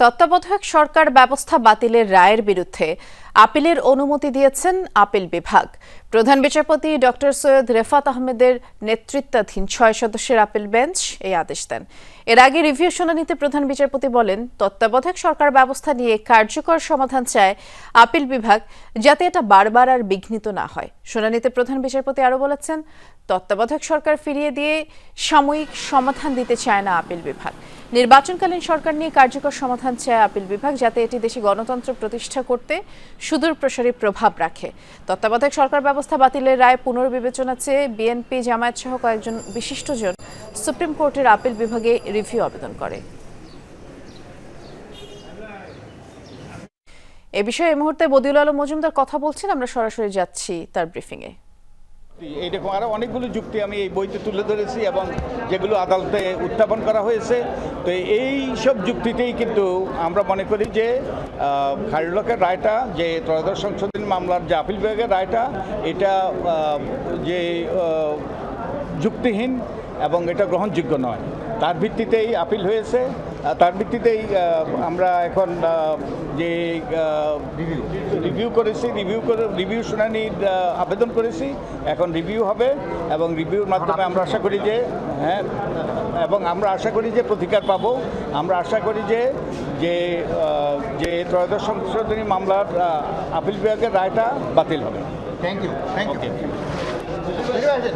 তত্ত্বাবধায়ক সরকার ব্যবস্থা বাতিলের রায়ের বিরুদ্ধে আপিলের অনুমতি দিয়েছেন আপিল বিভাগ। প্রধান বিচারপতি ডক্টর সৈয়দ রেফাত আহমেদের নেতৃত্বাধীন ছয় সদস্যের আপিল বেঞ্চ এই আদেশ দেন। এর আগে রিভিউ শুনানিতে প্রধান বিচারপতি বলেন, তত্ত্বাবধায়ক সরকার ব্যবস্থা নিয়ে কার্যকর সমাধান চায় আপিল বিভাগ, যাতে এটা বারবার আর বিঘ্নিত না হয়। শুনানিতে প্রধান বিচারপতি আরও বলেছেন, তত্ত্বাবধায়ক সরকার ফিরিয়ে দিয়ে সাময়িক সমাধান দিতে চায় না আপিল বিভাগ। নির্বাচনকালীন সরকার নিয়ে কার্যকর সমাধান চায় আপিল বিভাগ, যাতে এটি দেশে গণতন্ত্র প্রতিষ্ঠা করতে সুদূর প্রসারী প্রভাব রাখে। তত্ত্বাবধায়ক সরকার ব্যবস্থা বাতিলের রায় পুনর্বিবেচনা চেয়ে বিএনপি জামায়াত সহ কয়েকজন বিশিষ্টজন সুপ্রিম কোর্টের আপিল বিভাগে রিভিউ আবেদন করে। এ বিষয়ে এই মুহূর্তে বদিউল আলম মজুমদার কথা বলছেন, আমরা সরাসরি যাচ্ছি তার ব্রিফিংয়ে। এইরকম আরও অনেকগুলো যুক্তি আমি এই বইতে তুলে ধরেছি এবং যেগুলো আদালতে উত্থাপন করা হয়েছে। তো এই সব যুক্তিতেই কিন্তু আমরা মনে করি যে খারুলকের রায়টা, যে ত্রয়োদশ সংশোধনী মামলার যে আপিল বিভাগের রায়টা, এটা যে যুক্তিহীন এবং এটা গ্রহণযোগ্য নয়। তার ভিত্তিতেই আপিল হয়েছে। তার ভিত্তিতেই আমরা এখন যে রিভিউ করেছি রিভিউ করে রিভিউ শুনানির আবেদন করেছি। এখন রিভিউ হবে এবং রিভিউর মাধ্যমে আমরা আশা করি যে হ্যাঁ এবং আমরা আশা করি যে প্রতিকার পাবো। আমরা আশা করি যে যে যে ত্রয়োদশ সংশোধনী মামলার আপিল বিভাগের রায়টা বাতিল হবে। থ্যাংক ইউ থ্যাংক ইউ ঠিক আছে